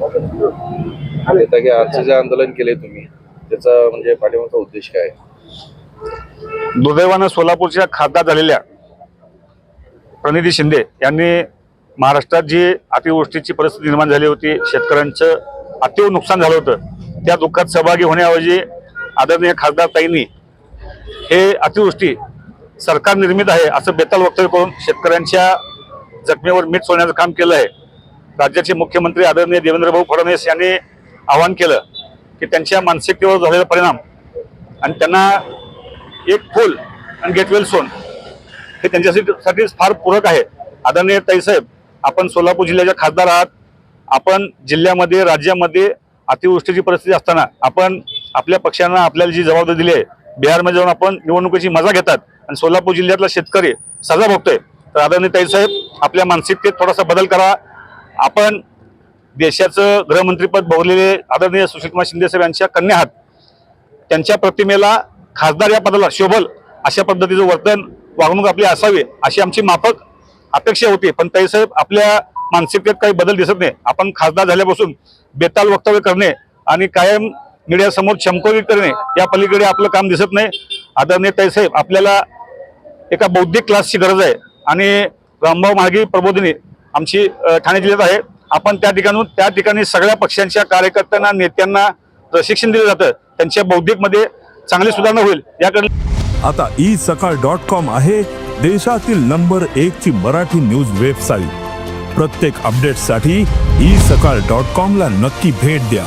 आता की आजचं जे आंदोलन केले तुम्ही त्याचा म्हणजे पाठिंबाचा उद्देश काय आहे? दुर्दैवानं सोलापूरच्या खासदार झालेल्या प्रणिती शिंदे यांनी महाराष्ट्रात जी अतिवृष्टीची परिस्थिती निर्माण झाली होती शेतकऱ्यांचं अतिव नुकसान झालं होतं त्या दुःखात सहभागी होण्याऐवजी आदरणीय खासदार ताईंनी हे अतिवृष्टी सरकार निर्मित आहे असं बेताल वक्तव्य करून शेतकऱ्यांच्या जखमेवर मीठ सोडण्याचं काम केलं आहे राज्याचे मुख्यमंत्री आदरणीय देवेंद्रभाऊ फडणवीस यांनी आवाहन केलं की त्यांच्या मानसिकतेवर झालेला परिणाम आणि त्यांना एक फुल आणि गेट वेल सोन हे त्यांच्यासाठी फार पूरक आहे. आदरणीय ताईसाहेब आपण सोलापूर जिल्ह्याच्या खासदार आहात. आपण जिल्ह्यामध्ये राज्यामध्ये अतिवृष्टीची परिस्थिती असताना आपण आपल्या पक्षांना आपल्याला जी जबाबदारी दिली आहे बिहारमध्ये जाऊन आपण निवडणुकीची मजा घेतात आणि सोलापूर जिल्ह्यातला शेतकरी सजा भोगतोय. तर आदरणीय ताईसाहेब आपल्या मानसिकतेत थोडासा बदल करा. आपण देशाचं गृहमंत्रीपद भोगलेले आदरणीय सुशीलकुमार शिंदे साहेब यांच्या कन्या आहात. त्यांच्या प्रतिमेला खासदार या पदाला शोभल अशा पद्धतीचं वर्तन वागणूक आपली असावी अशी आमची माफक अपेक्षा होती. पण ताईसाहेब आपल्या मानसिकतेत काही बदल दिसत नाही. आपण खासदार झाल्यापासून बेताल वक्तव्य करणे आणि कायम मीडियासमोर चमकवली करणे या पलीकडे आपलं काम दिसत नाही. आदरणीय ताईसाहेब आपल्याला एका बौद्धिक क्लासची गरज आहे. आणि रामभाऊ महागी प्रबोधिनी आमची ठाणे जिल्ह्यात आहे. आपण त्या ठिकाणून त्या ठिकाणी सगळ्या पक्षांच्या कार्यकर्त्यांना नेत्यांना प्रशिक्षण दिलं जातं त्यांच्या बौद्धिकमध्ये चांगली सुधारणा होईल. याकडे आता ई सकाळ डॉट कॉम आहे देशातील नंबर एक ची मराठी न्यूज वेबसाईट. प्रत्येक अपडेटसाठी ई सकाळ डॉट कॉम ला नक्की भेट द्या.